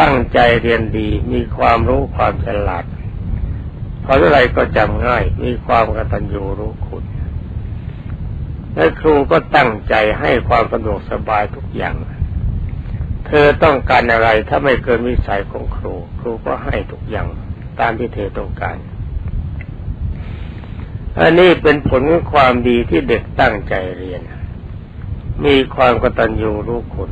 ตั้งใจเรียนดี มีความรู้ความฉลาดเพราะอะไรก็จำง่าย มีความกตัญญูรู้คุณและครูก็ตั้งใจให้ความสะดวกสบายทุกอย่าง เธอต้องการอะไรถ้าไม่เกินวิสัยของครู ครูก็ให้ทุกอย่างตามที่เธอต้องการ อันนี้เป็นผลของความดีที่เด็กตั้งใจเรียน มีความกตัญญูรู้คุณ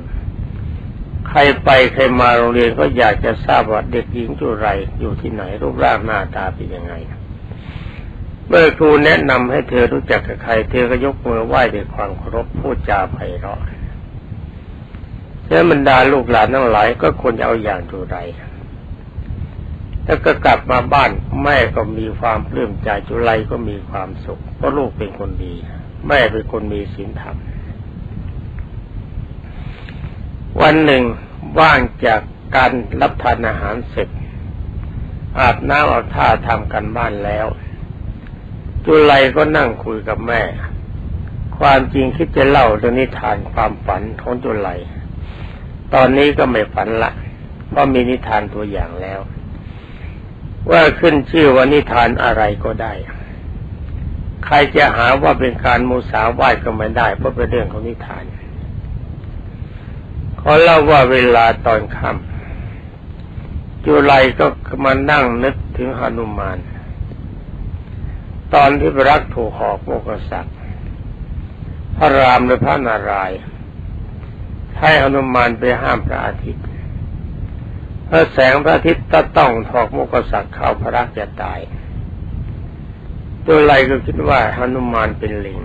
ใครไปใครมาโรงเรียนก็อยากจะทราบว่าเด็กหญิงจุไรอยู่ที่ไหนรูปร่างหน้าตาเป็นยังไง เมื่อครูแนะนำให้เธอรู้จักกับใคร เธอก็ยกมือไหว้ด้วยความเคารพพูดจาไพเราะแล้วบรรดาลูกหลานทั้งหลายก็ควรจะเอาอย่างจุไรแล้วก็กลับมาบ้านแม่ก็มีความปลื้มใจจุไรก็มีความสุขเพราะลูกเป็นคนดี แม่เป็นคนมีศีลธรรม วันหนึ่งว่างจากการรับทานอาหารเสร็จ อาบน้ำอาบท่าทำกันบ้านแล้ว จุไรก็นั่งคุยกับแม่ ความจริงคิดจะเล่าเรื่องนิทานความฝันของจุไรตอนนี้ก็ไม่ฝันละเพราะมีนิทานตัวอย่างแล้ว ว่าขึ้นชื่อว่านิทานอะไรก็ได้ ใครจะหาว่าเป็นการมูสาวาดก็ไม่ได้เพราะเป็นเรื่องของนิทาน ขาเล่าว่าเวลาตอนค่ำจุไลก็มานั่งนึกถึงหนุมาน ตอนที่พระรักถูกหอกโมกษักพระรามและพระนารายณ์ให้หนุมานไปห้ามพระอาทิตย์พระแสงพระอาทิตย์ก็ต้องถอกโมกษักเข้าพระรักจะตายตัวไรก็คิดว่าหนุมานเป็นลิง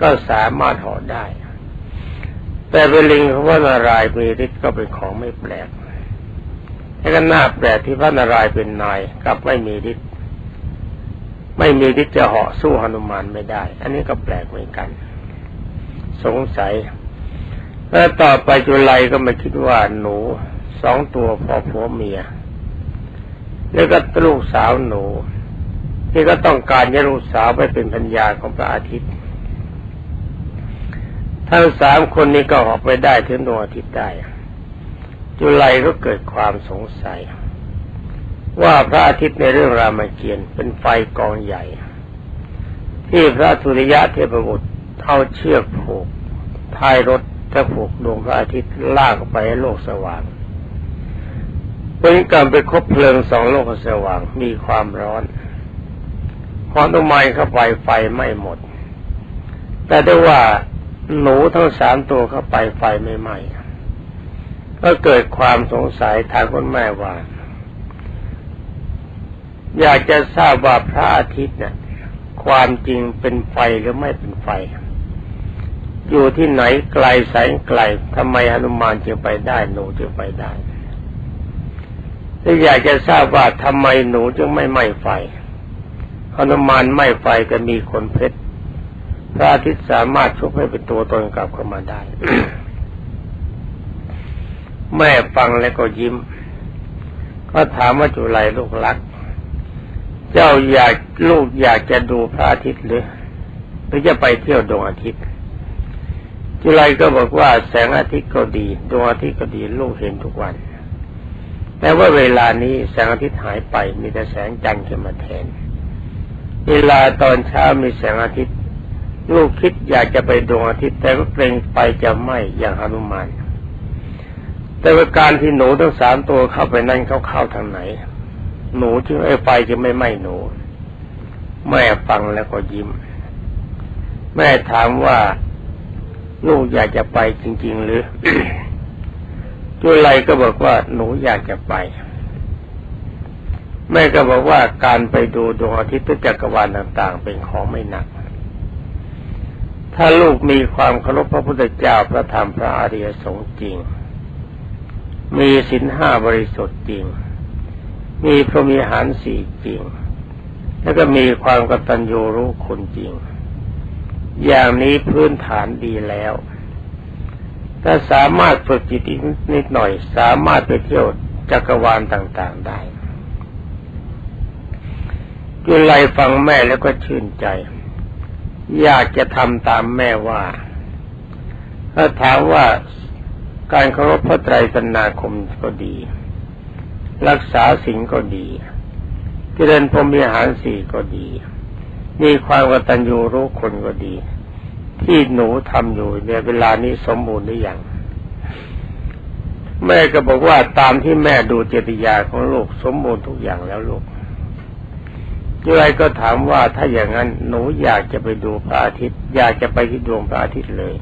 ก็สามารถหอได้ แต่เป็นลิงเพราะว่านารายมีฤทธิ์ก็เป็นของไม่แปลกแต่ก็น่าแปลกที่พระนารายณ์เป็นนายกับไม่มีฤทธิ์ไม่มีฤทธิ์จะเหาะสู้หนุมานไม่ได้ อันนี้ก็แปลกเหมือนกัน สงสัยแล้วต่อไปจุไลก็มาคิดว่าหนูสองตัวพอผัวเมีย แล้วก็ลูกสาวหนู ที่ก็ต้องการจะลูกสาวไปเป็นพัญญาของพระอาทิตย์ ทั้งสามคนนี้ก็ออกไปได้ถึงดวงอาทิตย์ได้ จุไลก็เกิดความสงสัย ว่าพระอาทิตย์ในเรื่องรามเกียรติ์เป็นไฟกองใหญ่ ที่พระสุริยะเทพบุตรเอาเชือกผูกท้ายรถถ้าผูกดวงพระอาทิตย์ลากไปให้โลกสว่างเป็นการไปคบเพลิงสองโลกสว่างมีความร้อนพอต้นไม้เข้าไปไฟไม่หมด แต่ได้ว่า หนูทั้งสามตัวเข้าไปไฟไม่ไหม้ก็เกิดความสงสัยทางคุณแม่ว่า อยากจะทราบว่าพระอาทิตย์เนี่ยความจริงเป็นไฟหรือไม่เป็นไฟ อยู่ที่ไหนไกลแสงไกลทำไมหนุมานจึงไปได้ หนูจึงไปได้ถ้าอยากจะทราบว่าทำไมหนูจึงไม่ไหม้ไฟหนุมานไหม้ไฟก็มีคนเพชร พระอาทิตย์สามารถชุบให้เป็นตัวตนกลับเข้ามาได้ แม่ฟังแล้วก็ยิ้ม ก็ถามว่าจุไรลูกรัก เจ้าอยากลูกอยากจะดูพระอาทิตย์หรือหรือจะไปเที่ยวดวงอาทิตย์ จุไรก็บอกว่าแสงอาทิตย์ก็ดีดวงอาทิตย์ก็ดีลูกเห็นทุกวัน แต่ว่าเวลานี้แสงอาทิตย์หายไปมีแต่แสงจันทร์ขึ้นมาแทน เวลาตอนเช้ามีแสงอาทิตย์ ลูกคิดอยากจะไปดวงอาทิตย์แต่ก็เกรงไปจะไหมอย่างหนุมานแต่ว่าการที่หนูทั้งสามตัวเข้าไปนั่นเขาเข้าทางไหน หนูจึงไอ้ไฟจะไม่ไหม้หนู แม่ฟังแล้วก็ยิ้ม แม่ถามว่าลูกอยากจะไปจริง ๆ หรือจุไรก็บอกว่าหนูอยากจะไป แม่ก็บอกว่าการไปดูดวงอาทิตย์จักรวาลต่าง ๆ เป็นของไม่หนัก ถ้าลูกมีความเคารพพระพุทธเจ้าพระธรรมพระอริยสงฆ์จริง มีศีลห้าบริสุทธิ์จริง มีพระมีหารสี่จริง แล้วก็มีความกตัญญูรู้คุณจริง อย่างนี้พื้นฐานดีแล้ว ถ้าสามารถฝึกจิตนิดหน่อย สามารถไปเที่ยวจักรวาลต่างๆได้ยุไลฟังแม่แล้วก็ชื่นใจ อยากจะทำตามแม่ว่า ถ้าถามว่าการเคารพพระไตรสนาคมก็ดี รักษาสิ่งก็ดีเจริญพรหมีหารสี่ก็ดี มีความกตัญญูรู้คนก็ดี ที่หนูทำอยู่ในเวลานี้สมบูรณ์หรือยังแม่ก็บอกว่าตามที่แม่ดูเจติยาของลูกสมบูรณ์ทุกอย่างแล้วลูก ยายก็ถามว่าถ้าอย่างนั้นหนูอยากจะไปดูพระอาทิตย์ อยากจะไปที่ดวงพระอาทิตย์เลย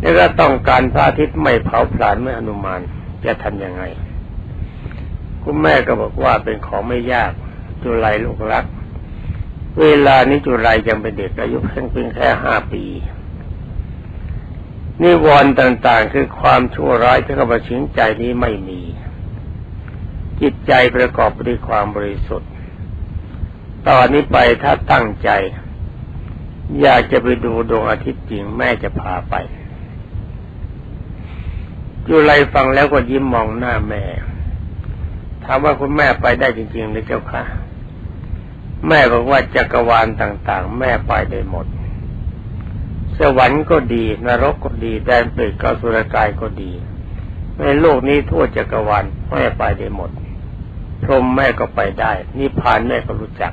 แล้วก็ต้องการพระอาทิตย์ไม่เผาผลาญไม่อนุมานจะทำยังไง คุณแม่ก็บอกว่าเป็นของไม่ยาก จุไรลูกรัก เวลานี้จุไรยังเป็นเด็กอายุเพียงเพียงแค่ห้าปีนิวรณ์ต่างๆ คือความชั่วร้ายที่เข้ามาชิงใจนี้ไม่มี จิตใจประกอบด้วยความบริสุทธิ์ ตอนนี้ไปถ้าตั้งใจ อยากจะไปดูดวงอาทิตย์จริงแม่จะพาไปจุไรฟังแล้วก็ยิ้มมองหน้าแม่ ถามว่าคุณแม่ไปได้จริงๆหรือเจ้าค่ะแม่บอกว่าจักรวาลต่างๆ แม่ไปได้หมด สวรรค์ก็ดี นรกก็ดีแดนเปรตกสุรกายก็ดี ในโลกนี้ทั่วจักรวาลแม่ไปได้หมดพรหมแม่ก็ไปได้นิพพานแม่ก็รู้จัก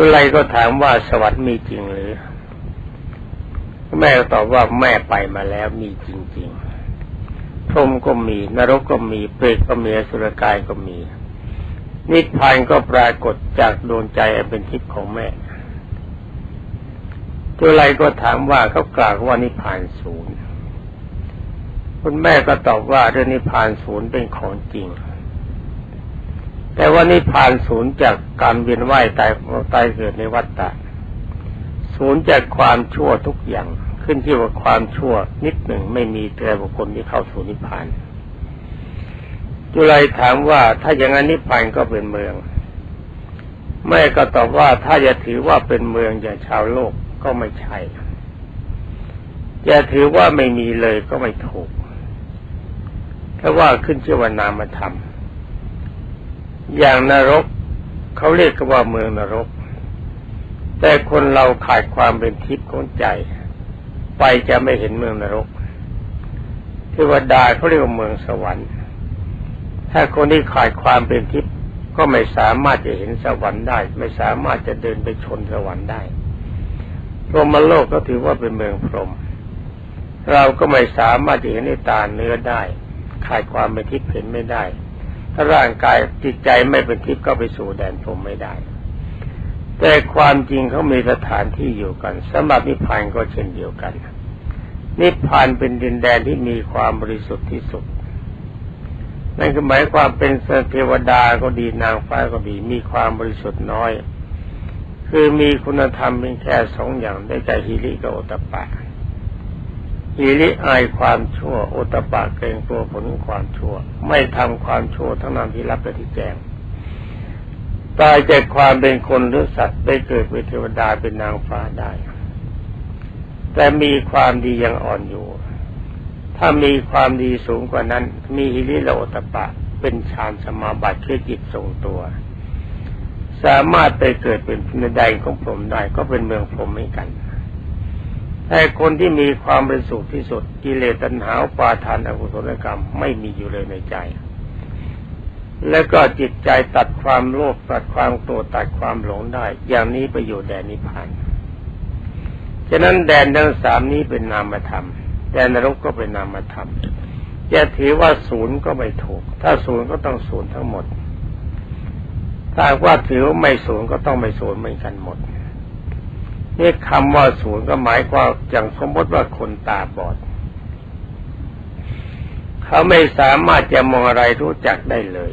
จุไรก็ถามว่าสวรรค์มีจริงหรือ แม่ตอบว่าแม่ไปมาแล้วมีจริง ๆ พรหมก็มีนรกก็มีเปรตก็มีสุรกายก็มี นิพพานก็ปรากฏจากดวงใจเป็นทิพย์ของแม่ตัวไรก็ถามว่าเขากล่าวว่านิพพานศูนย์คุณแม่ก็ตอบว่าเรื่องนิพพานศูนย์เป็นของจริง แต่ว่านิพพานศูนย์จากการเวียนว่ายตายตายเกิดในวัฏฏะศูนย์จากความชั่วทุกอย่างขึ้นที่ว่าความชั่วนิดหนึ่งไม่มีแต่บุคคลที่เข้าสู่นิพพานจุไรถามว่าถ้าอย่างนั้นนิพพานก็เป็นเมือง แม่ก็ตอบว่าถ้าจะถือว่าเป็นเมืองอย่างชาวโลกก็ไม่ใช่จะถือว่าไม่มีเลยก็ไม่ถูกถ้าว่าขึ้นชื่อว่านามธรรม อย่างนรกเขาเรียกกันว่าเมืองนรก แต่คนเราขาดความเป็นทิพย์ของใจ ไปจะไม่เห็นเมืองนรกเทวดาเขาเรียกว่าเมืองสวรรค์ ถ้าคนที่ขาดความเป็นทิพย์ก็ไม่สามารถจะเห็นสวรรค์ได้ ไม่สามารถจะเดินไปชนสวรรค์ได้พรหมโลกก็ถือว่าเป็นเมืองพรหมเราก็ไม่สามารถจะเห็นในตาเนื้อได้ขาดความเป็นทิพย์เห็นไม่ได้ ถ้าร่างกายจิตใจไม่เป็นทิพย์ก็ไปสู่แดนพรมไม่ได้ แต่ความจริงเขามีสถานที่อยู่กันสำหรับนิพพานก็เช่นเดียวกัน นิพพานเป็นดินแดนที่มีความบริสุทธิ์ที่สุดนั่นคือหมายความเป็นเทวดาก็ดีนางฟ้าก็ดีมีความบริสุทธิ์น้อย คือมีคุณธรรมเป็นแค่สองอย่างได้ใจฮิริกับโอตปะ ฮิริอายความชั่วโอตปะเกรงตัวผลความชั่ว ไม่ทำความชั่วทั้งนั้นที่รับและที่แจ้งตายจากความเป็นคนหรือสัตว์ได้เกิดเป็นเทวดาเป็นนางฟ้าได้ แต่มีความดียังอ่อนอยู่ ถ้ามีความดีสูงกว่านั้น มีฮิริโลตปะเป็นฌานสมาบัติคือจิตทรงตัว สามารถไปเกิดเป็นในใดของผมได้ก็เป็นเมืองผมเหมือนกัน แต่คนที่มีความบริสุทธิ์ที่สุดกิเลสตัณหาปาทานอกุศลกรรมไม่มีอยู่เลยในใจ แล้วก็จิตใจตัดความโลภตัดความโกรธตัดความหลงได้ อย่างนี้ไปอยู่แดนนิพพานฉะนั้นแดนทั้งสามนี้เป็นนามธรรมแดนนรกก็เป็นนามธรรมจะถือว่าศูนย์ก็ไม่ถูก ถ้าศูนย์ก็ต้องศูนย์ทั้งหมด ถ้าว่าถือว่าไม่ศูนย์ก็ต้องไม่ศูนย์เหมือนกันหมด นี่คำว่าศูนย์ก็หมายความอย่างสมมติว่าคนตาบอด เขาไม่สามารถจะมองอะไรรู้จักได้เลย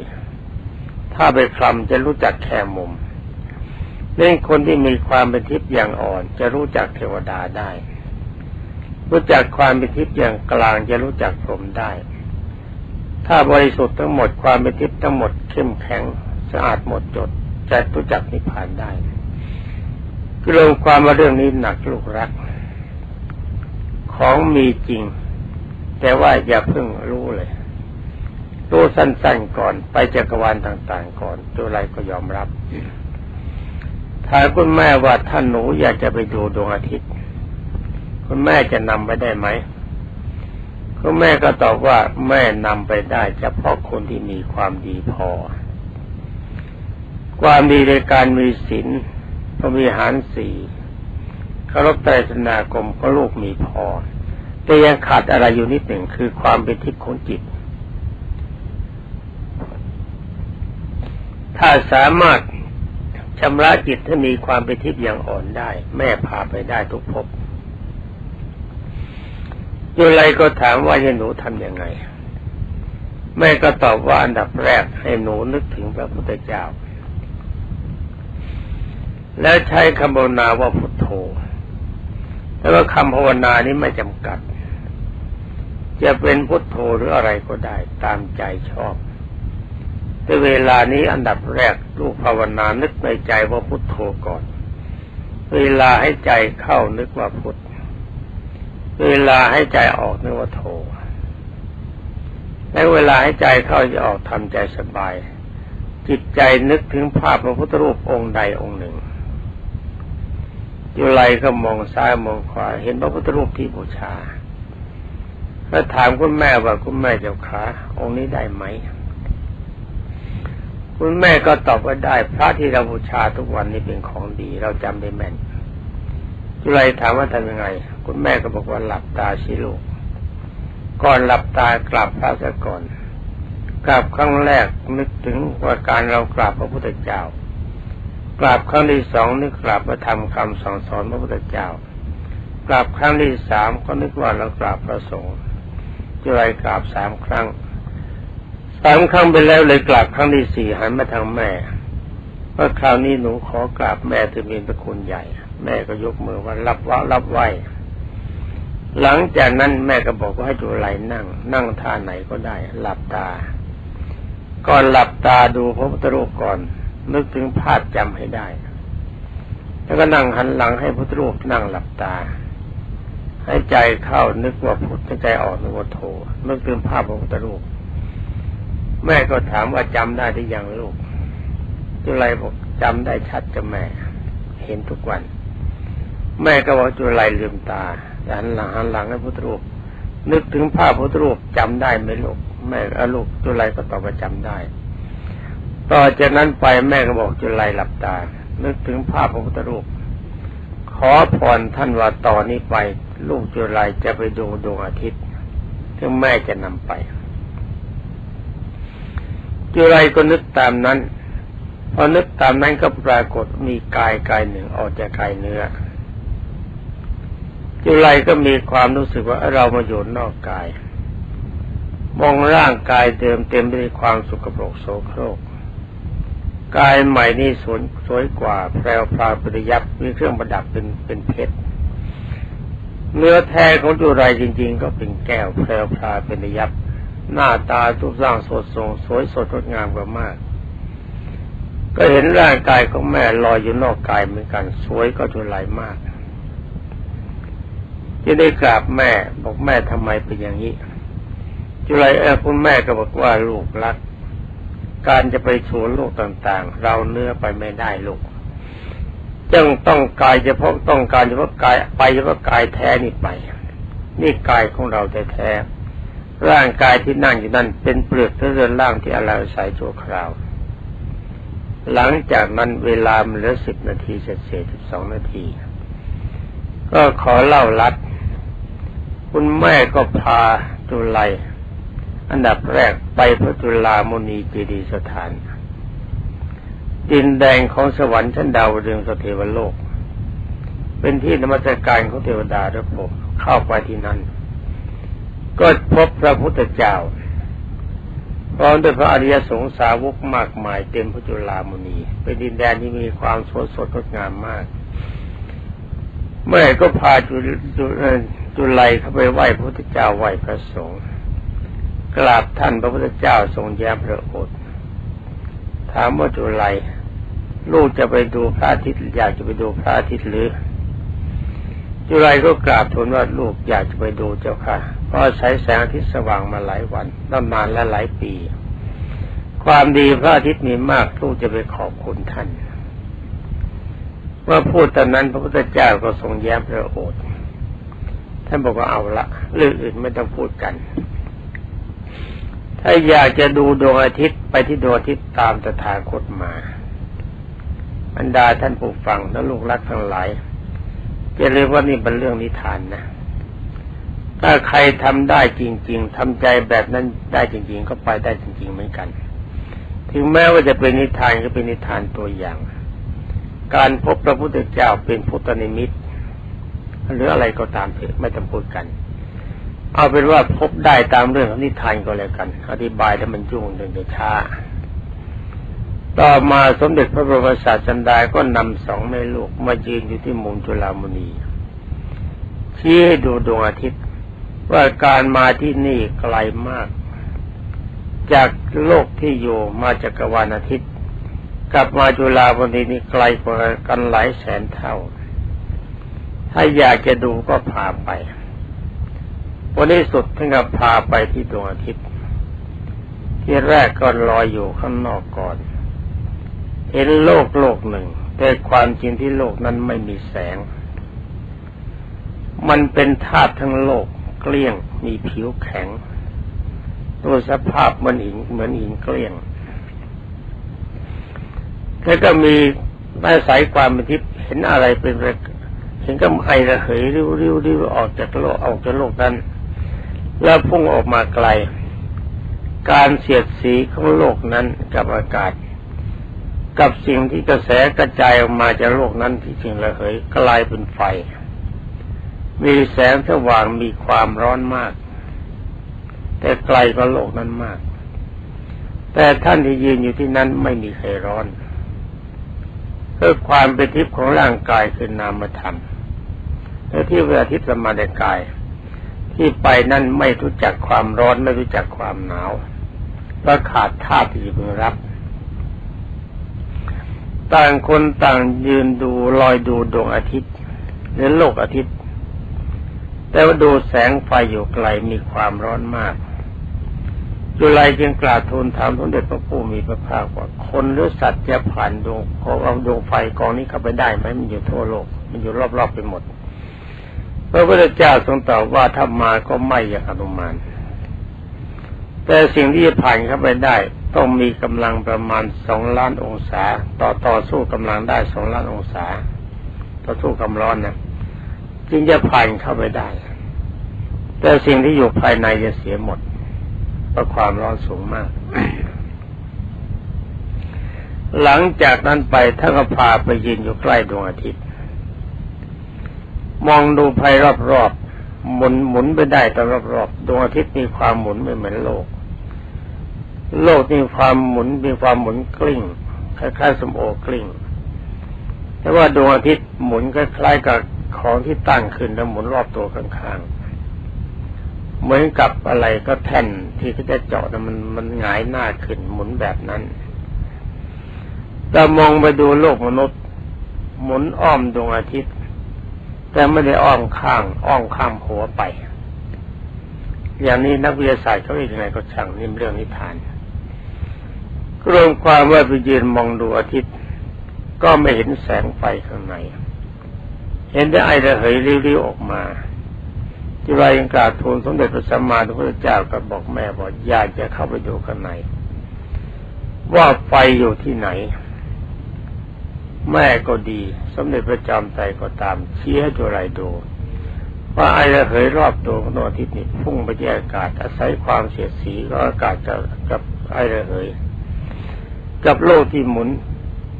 ถ้าไปคลำจะรู้จักแค่มุมเรื่องคนที่มีความเป็นทิพย์อย่างอ่อน จะรู้จักเทวดาได้ รู้จักความเป็นทิพย์อย่างกลางจะรู้จักพรหมได้ ถ้าบริสุทธิ์ทั้งหมดความเป็นทิพย์ทั้งหมดเข้มแข็งสะอาดหมดจดจะรู้จักนิพพานได้ คือลงความว่าเรื่องนี้หนักลูกรัก ของมีจริง แต่ว่าอย่าเพิ่งรู้เลยรู้สั้นๆก่อนไปจักรวาลต่างๆ ก่อน ตัวไรก็ยอมรับถามคุณแม่ว่าท่านหนูอยากจะไปดูดวงอาทิตย์ คุณแม่จะนำไปได้ไหมก็แม่ก็ตอบว่าแม่นำไปได้เฉพาะคนที่มีความดีพอ ความดีในการมีศีล พอมีหารสี่เคารพไตรสนากรมก็ลูกมีพอ แต่ยังขาดอะไรอยู่นิดหนึ่งคือความเป็นทิพย์ของจิต ถ้าสามารถชำระจิตให้มีความเป็นทิพย์อย่างอ่อนได้ แม่พาไปได้ทุกภพโยไรก็ถามว่าให้หนูทำยังไง แม่ก็ตอบว่าอันดับแรกให้หนูนึกถึงพระพุทธเจ้า แล้วใช้คำภาวนาว่าพุทโธ แล้วก็คำภาวนานี้ไม่จำกัด จะเป็นพุทโธหรืออะไรก็ได้ ตามใจชอบ แต่เวลานี้อันดับแรกลูกภาวนานึกในใจว่าพุทโธก่อน เวลาให้ใจเข้านึกว่าพุท เวลาให้ใจออกนึกว่าโทและเวลาให้ใจเข้าจะออกทำใจสบายจิตใจนึกถึงภาพพระพุทธรูปองค์ใดองค์หนึ่ง อยู่ไรก็มองซ้ายมองขวา เห็นพระพุทธรูปที่บูชาแล้วถามคุณแม่ว่าคุณแม่เจ้าขาองค์นี้ได้ไหม คุณแม่ก็ตอบว่าได้ พระที่เราบูชาทุกวันนี้เป็นของดี เราจำได้แม่นจุไรถามว่าทำยังไง คุณแม่ก็บอกว่าหลับตาสิลูก ก่อนหลับตากราบพระซะก่อนกราบครั้งแรกนึกถึงว่าการเรากราบพระพุทธเจ้า กราบครั้งที่สองนึกกราบพระธรรมคำสอนสอนพระพุทธเจ้ากราบครั้งที่สามก็นึกว่าเรากราบพระสงฆ์จุไรกราบสามครั้งสามครั้งไปแล้วเลยกราบครั้งที่สี่หันมาทางแม่ว่าคราวนี้หนูขอกราบแม่ถือมีพระคุณใหญ่ แม่ก็ยกมือว่ารับว่ารับไหวหลังจากนั้นแม่ก็บอกว่าให้จุไรนั่ง นั่งท่าไหนก็ได้ หลับตา ก่อนหลับตาดูพระพุทธรูปก่อน นึกถึงภาพจำให้ได้ แล้วก็นั่งหันหลังให้พุทธรูปนั่งหลับตา ให้ใจเข้านึกว่าพุทธใจออกนึกว่าโทนึกถึงภาพพระพุทธรูป แม่ก็ถามว่าจำได้หรือยังลูกจุไรบอกจำได้ชัดจะแม่ เห็นทุกวัน แม่ก็บอกจุไรลืมตาหันหลังหันหลังให้พุทธรูป นึกถึงภาพพุทธรูปจำได้ไหมลูกแม่อลูกจุไรก็ตอบว่าจำได้ ต่อจากนั้นไปแม่ก็บอกจุไรหลับตา นึกถึงภาพพระพุทธรูป ขอพรท่านว่าต่อนนี้ไป ลูกจุไรจะไปดูดวงอาทิตย์ที่แม่จะนำไป จุไรก็นึกตามนั้น พอนึกตามนั้นก็ปรากฏมีกายกายหนึ่งออกจากกายเนื้อ จุไรก็มีความรู้สึกว่าเรามาอยู่นอกกาย มองร่างกายเดิมเต็มไปด้วยความสุขโปรกโสโครก กายใหม่นี่สวยสวยกว่าแพรวพราวปริยับมีเครื่องประดับเป็นเป็นเพชรเนื้อแท้ของจุไรจริง ๆ ก็เป็นแก้วแพรวพราวป็นยับหน้าตาทุกสร้างสดทรงสวยสดงดงามกว่ามาก ก็เห็นร่างกายของแม่ลอยอยู่นอกกายเหมือนกัน สวยก็จุไรมากจะได้กราบแม่บอกแม่ทำไมเป็นอย่างนี้จุไรเออคุณแม่ก็บอกว่าลูกรัก การจะไปสู่โลกต่าง ๆ เราเนื้อไปไม่ได้ลูกจึงต้องกายเฉพาะต้องการเฉพาะกายไปเฉพาะกายแท้นี่ไปนี่กายของเราแท้ๆร่างกายที่นั่งอยู่นั่นเป็นเปลือกเท่เรือนร่างที่อะไรใส่ชั่วคราว หลังจากนั้นเวลามันเหลือสิบนาทีเสร็จเสร็จสิบสองนาที ก็ขอเล่าลัด คุณแม่ก็พาจุไล อันดับแรกไปพระจุลามณีเจดีสถาน ดินแดงของสวรรค์ชั้นดาวดึงสเทวโลก เป็นที่นมัสการของเทวดาทุกผมเข้าไปที่นั่น ก็พบพระพุทธเจ้าพร้อมด้วยพระอริยสงสาวกมากมายเต็มพระจุลามณีเป็นดินแดนที่มีความสดสดงดงามมาก เมื่อก็พาจุจุจุไลเข้าไปไหว้พระพุทธเจ้าไหว้พระสงฆ์ กราบท่านพระพุทธเจ้าทรงแย้มพระโอษฐ์ถามว่าจุไลลูกจะไปดูพระอาทิตย์อยากจะไปดูพระอาทิตย์หรือ จุไลก็กราบทูลว่าลูกอยากจะไปดูเจ้าค่ะเพราะใช้แสงอาทิตย์สว่างมาหลายวันตั้งนานและหลายปี ความดีพระอาทิตย์มีมากลูกจะไปขอบคุณท่านเมื่อพูดตอนนั้นพระพุทธเจ้าก็ทรงแย้มพระโอษฐ์ท่านบอกว่าเอาละเรื่องอื่นไม่ต้องพูดกัน ถ้าอยากจะดูดวงอาทิตย์ไปที่ดวงอาทิตย์ตามตถาคตมาบรรดาท่านผู้ฟังและลูกรักทั้งหลายจะเรียกว่านี่เป็นเรื่องนิทานนะ ถ้าใครทำได้จริง ๆทำใจแบบนั้นได้จริง ๆ ก็ไปได้จริง ๆ เหมือนกัน ถึงแม้ว่าจะเป็นนิทานก็เป็นนิทานตัวอย่าง การพบพระพุทธเจ้าเป็นพุทธนิมิตหรืออะไรก็ตามเถอะไม่ต้องพูดกัน เอาเป็นว่าพบได้ตามเรื่องของนิทานก็แล้วกัน อธิบายแล้วมันยุ่งเดินจะช้าต่อมาสมเด็จพระบรมศาสดาก็นำสองแม่ลูกมายืนอยู่ที่มุมจุฬามณีชี้ให้ดูดวงอาทิตย์ ว่าการมาที่นี่ไกลมาก จากโลกที่อยู่มาจากกวาลอาทิตย์ กลับมาจุฬามณีนี่ไกลกว่ากันหลายแสนเท่า ถ้าอยากจะดูก็พาไป วันนี้สุดท่านก็พาไปที่ดวงอาทิตย์ ที่แรกก็ลอยอยู่ข้างนอกก่อน เห็นโลกโลกหนึ่ง แต่ความจริงที่โลกนั้นไม่มีแสง มันเป็นธาตุทั้งโลกเกลี้ยงมีผิวแข็ง ตัวสภาพเหมือนหินเหมือนหินเกลี้ยงแล้วก็มีอาศัยความเป็นทิพย์เห็นอะไรเป็นระเห็นก็ไอระเหยริ้วรีวิวออกจากโลกออกจากโลกนั้น แล้วพุ่งออกมาไกล การเสียดสีของโลกนั้นกับอากาศ กับสิ่งที่กระแสกระจายออกมาจากโลกนั้นที่สิ่งระเหยกลายเป็นไฟ มีแสงสว่างมีความร้อนมาก แต่ไกลกว่าโลกนั้นมาก แต่ท่านที่ยืนอยู่ที่นั้นไม่มีใครร้อนเพื่อความเป็นทิพย์ของร่างกายคือนามธรรมและที่เวลาทิพย์สมาในกาย ที่ไปนั้นไม่รู้จักความร้อนไม่รู้จักความหนาวเพราะขาดธาตุที่พึงรับ ต่างคนต่างยืนดูลอยดูดวงอาทิตย์หรือโลกอาทิตย์ แต่ว่าดูแสงไฟอยู่ไกลมีความร้อนมากจุลัยจึงกราบทูลถามสมเด็จพระผู้มีพระภาคว่าคนหรือสัตว์จะผ่านดวงของเอาดวงไฟกองนี้เข้าไปได้ไหมมันอยู่ทั่วโลก มันอยู่รอบๆไปหมด พระพุทธเจ้าทรงตอบว่าถ้ามาก็ไม่อย่างอนุมาน แต่สิ่งที่จะผ่านเข้าไปได้ ต้องมีกำลังประมาณสองล้านองศา ต่อต่อสู้กำลังได้สองล้านองศา ต่อสู้กำร้อนนะจึงจะผ่านเข้าไปได้ แต่สิ่งที่อยู่ภายในจะเสียหมดเพราะความร้อนสูงมาก หลังจากนั้นไปท่านก็พาไปยืนอยู่ใกล้ดวงอาทิตย์ มองดูภายรอบๆหมุนหมุนไปได้แต่รอบๆดวงอาทิตย์มีความหมุนไม่เหมือนโลก โลกมีความหมุนมีความหมุนกลิ้งคล้ายๆสมโอกลิ้งแต่ว่าดวงอาทิตย์หมุนคล้ายๆกับของที่ตั้งขึ้นแล้วหมุนรอบตัวข้างๆ เหมือนกับอะไรก็แท่นที่เขาจะเจาะนะมันมันหงายหน้าขึ้นหมุนแบบนั้นเรามองไปดูโลกมนุษย์ หมุนอ้อมดวงอาทิตย์ แต่ไม่ได้อ้อมข้าง อ้อมข้ามหัวไป อย่างนี้นักวิทยาศาสตร์เขาเรียกยังไงก็ช่างนี่มเรื่องนิทานรวมความว่าไปยืนมองดูอาทิตย์ ก็ไม่เห็นแสงไฟข้างใน เห็นแต่ไอระเหยริ้วๆออกมาที่ว่ายังกราบทูลสมเด็จพระสัมมาสัมพุทธเจ้าก็บอกแม่บอกอยากจะเข้าไปดูข้างใน ว่าไฟอยู่ที่ไหน แม่ก็ดี สมเด็จพระจอมไตรก็ตามชี้ให้ตัวไรดูว่าไอระเหยรอบตัวของดวงอาทิตย์นี่พุ่งไปที่อากาศ อาศัยความเสียดสีของอากาศกับกับไอระเหย กับโลกที่หมุน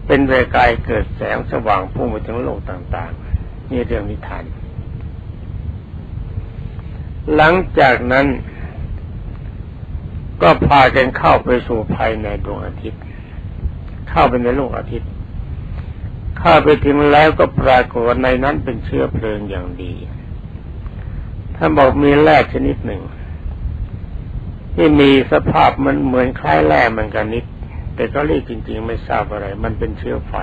เป็นประกายเกิดแสงสว่างพุ่งไปถึงโลกต่างๆ นี่เรื่องนิทาน หลังจากนั้น ก็พากันเข้าไปสู่ภายในดวงอาทิตย์ เข้าไปในโลกอาทิตย์ เข้าไปถึงแล้วก็ปรากฏในนั้นเป็นเชื้อเพลิงอย่างดีท่าบอกมีแร่ชนิดหนึ่ง ที่มีสภาพมันเหมือนคล้ายแร่เหมือนกันนิด แต่ก็เรียกจริง ๆ ไม่ทราบอะไร มันเป็นเชื้อไฟ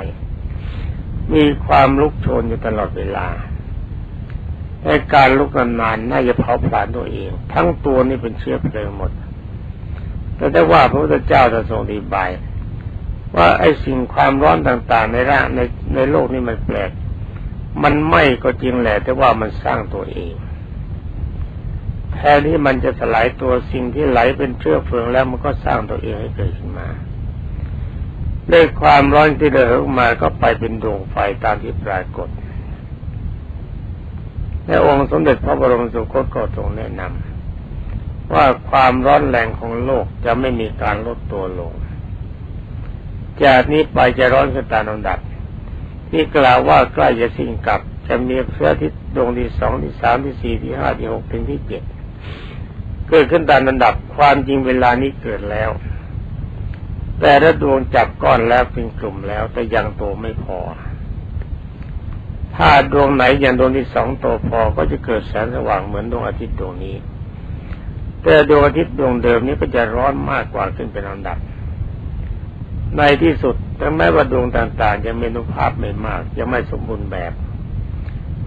มีความลุกโชนอยู่ตลอดเวลาในการลุกนานๆน่าจะเผาผลาญตัวเอง ทั้งตัวนี่เป็นเชื้อเพลิงหมด แต่ได้ว่าพระพุทธเจ้าจะทรงอธิบาย ว่าไอ้สิ่งความร้อนต่างๆ ในร่างในในโลกนี้มันแปลก มันไหม้ก็จริงแหละแต่ว่ามันสร้างตัวเองแทนที่มันจะสลายตัวสิ่งที่ไหลเป็นเชื้อเพลิงแล้วมันก็สร้างตัวเองให้เกิดขึ้นมาด้วยความร้อนที่เดือดออกมาก็ไปเป็นดวงไฟตามที่ปรากฏและองค์สมเด็จพระบรมสุคตก็ทรงแนะนำว่าความร้อนแรงของโลกจะไม่มีการลดตัวลง จากนี้ไปจะร้อนขึ้นตามลำดับ ที่กล่าวว่าใกล้จะสิ้นกับ จะมีเสื้อที่ดวงที่สองที่สามที่สี่ที่ห้าที่หกถึงที่เจ็ดเกิดขึ้นตามลำดับ ความจริงเวลานี้เกิดแล้ว แต่ถ้าดวงจับก้อนแล้วเป็นกลุ่มแล้ว แต่ยังโตไม่พอ ถ้าดวงไหนอย่างดวงที่สองโตพอก็จะเกิดแสงสว่างเหมือนดวงอาทิตย์ดวงนี้ แต่ดวงอาทิตย์ดวงเดิมนี้ก็จะร้อนมากกว่าขึ้นเป็นลำดับ ในที่สุดถึงแม้ว่าดวงต่างๆยังมีนุภาพไม่มาก ยังไม่สมบูรณ์แบบ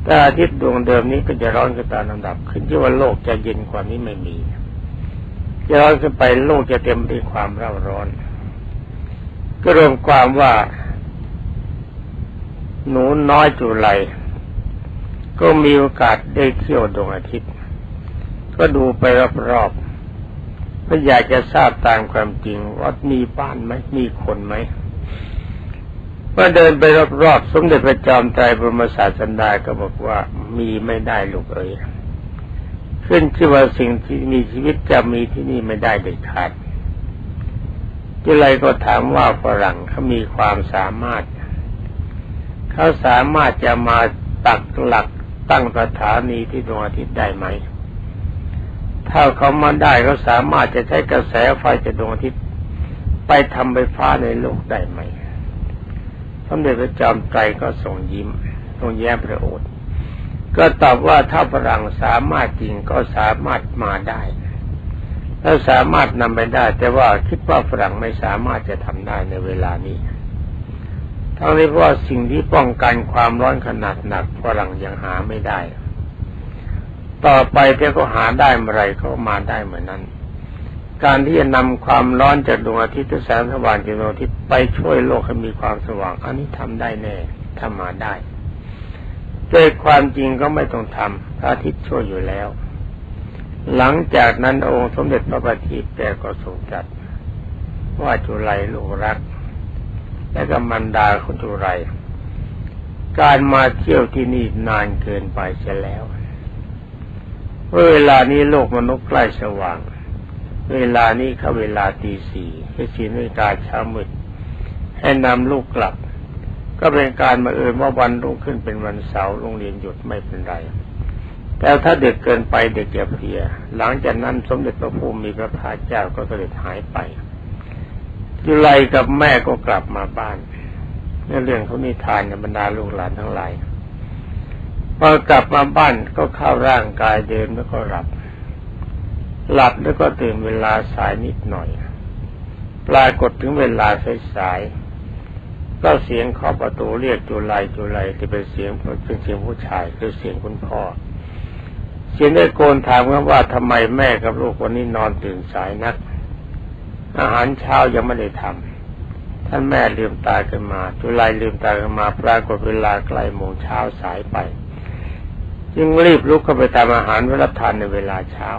แต่อาทิตย์ดวงเดิมนี้ก็จะร้อนขึ้นตามลำดับ ขึ้นที่ว่าโลกจะเย็นกว่านี้ไม่มีจะร้อนขึ้นไปโลกจะเต็มด้วยความเร่าร้อน ก็รวมความว่า หนูน้อยจุไรก็มีโอกาสได้เที่ยวดวงอาทิตย์ ก็ดูไปรอบๆ เพื่ออยากจะทราบตามความจริงว่ามีบ้านไหมมีคนไหมเมื่อเดินไปรอบๆสมเด็จพระจอมไตรบรมศาสดาก็บอกว่ามีไม่ได้ลูกเอ๋ยขึ้นชื่อว่าสิ่งที่มีชีวิตจะมีที่นี่ไม่ได้เด็ดขาดจุไรก็ถามว่าฝรั่งเขามีความสามารถ เขาสามารถจะมาตักหลักตั้งสถานีที่ดวงอาทิตย์ได้ไหม ถ้าเขามาได้เขาสามารถจะใช้กระแสไฟจากดวงอาทิตย์ ไปทำไฟฟ้าในโลกได้ไหมสมเด็จพระจอมไตรก็ส่งยิ้มทรงแย้มพระโอษฐ์ก็ตอบว่าถ้าฝรั่งสามารถจริงก็สามารถมาได้ถ้าสามารถนำไปได้ แต่ว่าคิดว่าฝรั่งไม่สามารถจะทำได้ในเวลานี้ทั้งนี้เพราะสิ่งที่ป้องกันความร้อนขนาดหนักฝรั่งยังหาไม่ได้ ต่อไปถ้าก็หาได้เมื่อไรเขามาได้เหมือนนั้น การที่จะนำความร้อนจากดวงอาทิตย์แสงสว่างจากดวงอาทิตย์ไปช่วยโลกให้มีความสว่าง อันนี้ทำได้แน่ทำมาได้แต่ความจริงก็ไม่ต้องทำพระอาทิตย์ช่วยอยู่แล้ว หลังจากนั้นองค์สมเด็จพระบัณฑิตแต่ก็ทรงจัดว่าจุไลลูกรัก และก็มันดาคุณจุไร การมาเที่ยวที่นี่นานเกินไปเสียแล้ว เวลานี้โลกมนุษย์ใกล้สว่าง เวลานี้เขาเวลาตีสี่ให้สีนาฬิกาเช้ามืดให้นำลูกกลับ ก็เป็นการมาเอิญว่าวันรุ่งขึ้นเป็นวันเสาร์โรงเรียนหยุดไม่เป็นไรแต่ถ้าเด็กเกินไปเด็กจะเพลีย หลังจากนั้นสมเด็จพระภูมิมีพระภาเจ้าก็เสด็จหายไปจุไลกับแม่ก็กลับมาบ้านในเรื่องเขานิทานกับบรรดาลูกหลานทั้งหลาย พอกลับมาบ้านก็เข้าร่างกายเดินแล้วก็หลับ หลับแล้วก็ตื่นเวลาสายนิดหน่อย ปรากฏถึงเวลาสายๆก็เสียงเคาะประตูเรียกจุไลจุไลที่เป็นเสียงเป็นเสียงผู้ชายคือเสียงคุณพ่อ เสียงได้โกนถามว่าทำไมแม่กับลูกวันนี้นอนตื่นสายนัก อาหารเช้ายังไม่ได้ทำท่านแม่ลืมตาขึ้นมา จุลลืมตาขึ้นมา ปรากฏเวลาใกล้โมงเช้าสายไป จึงรีบลุกเข้าไปทำอาหารไว้รับทานในเวลาเช้า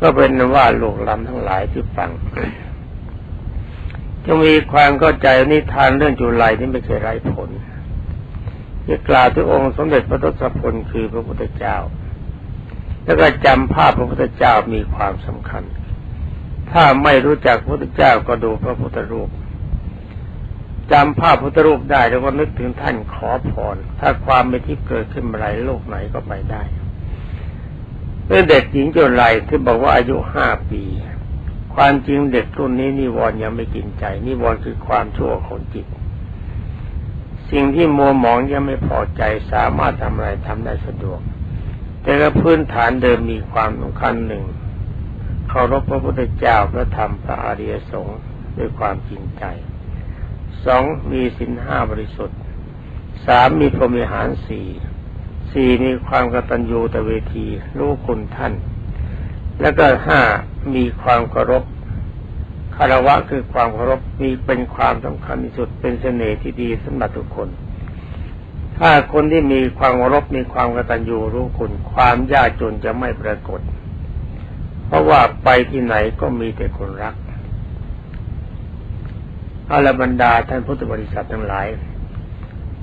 ก็เป็นว่าลูกลำทั้งหลายที่ฟังจะมีความเข้าใจนิทานเรื่องจุลายที่ไม่เคยไร้ผลจะกล่าวถึงองค์สมเด็จพระทศพลคือพระพุทธเจ้า แล้วก็จำภาพพระพุทธเจ้ามีความสำคัญ ถ้าไม่รู้จักพระพุทธเจ้าก็ดูพระพุทธรูป จำภาพพุทธรูปได้แล้วก็นึกถึงท่านขอพรถ้าความไม่ที่เกิดขึ้นมาไรโลกไหนก็ไปได้เมื่อเด็กหญิงจนไรที่บอกว่าอายุห้าปี ความจริงเด็กรุ่นนี้นิวรณ์ยังไม่กินใจนิวรณ์คือความชั่วของจิต สิ่งที่มัวหมองยังไม่พอใจสามารถทำอะไรทำได้สะดวก แต่ก็พื้นฐานเดิมมีความสำคัญหนึ่งเคารพพระพุทธเจ้าพระธรรมพระอริยสงฆ์ด้วยความจริงใจ สองมีสินห้าบริสุทธิ์สามมีพรหมิหารสี่สี่มีความกตัญญูตเวทีรู้คุณท่าน แล้วก็ห้ามีความเคารพคารวะคือความเคารพมีเป็นความสำคัญที่สุดเป็นเสน่ห์ที่ดีสำหรับทุกคน ถ้าคนที่มีความเคารพมีความกตัญญูรู้คุณ ความยากจนจะไม่ปรากฏ เพราะว่าไปที่ไหนก็มีแต่คนรัก อาลบรรดาท่านพุทธบริษัททั้งหลาย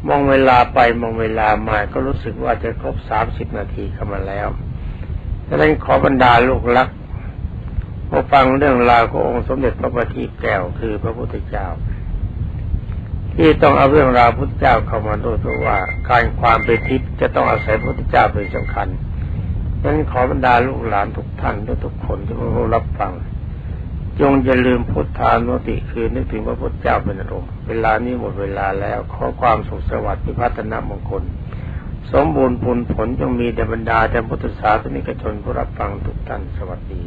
มองเวลาไปมองเวลามาก็รู้สึกว่าจะครบสามสิบนาทีเข้ามาแล้วดังนั้นขอบรรดาลูกรักมาฟังเรื่องราวขององค์สมเด็จพระบัณฑิตแก้วคือพระพุทธเจ้า ที่ต้องเอาเรื่องราวพุทธเจ้าเข้ามาด้วยเพราะว่าการความเป็นทิพย์จะต้องอาศัยพระพุทธเจ้าเป็นสำคัญดังนั้นขอบรรดาลูกหลานทุกท่านและทุกคนที่มารับฟัง จงอย่าลืมพุทธานุติคือนึกถึงพระพุทธเจ้าเป็นอารมณ์เวลานี้หมดเวลาแล้ว ขอความสุขสวัสดิ์พิพัฒนามงคล สมบูรณ์ผลผลจงมีแด่บรรดาแต่พุทธศาสนิกชนผู้รับฟังทุกท่านสวัสดี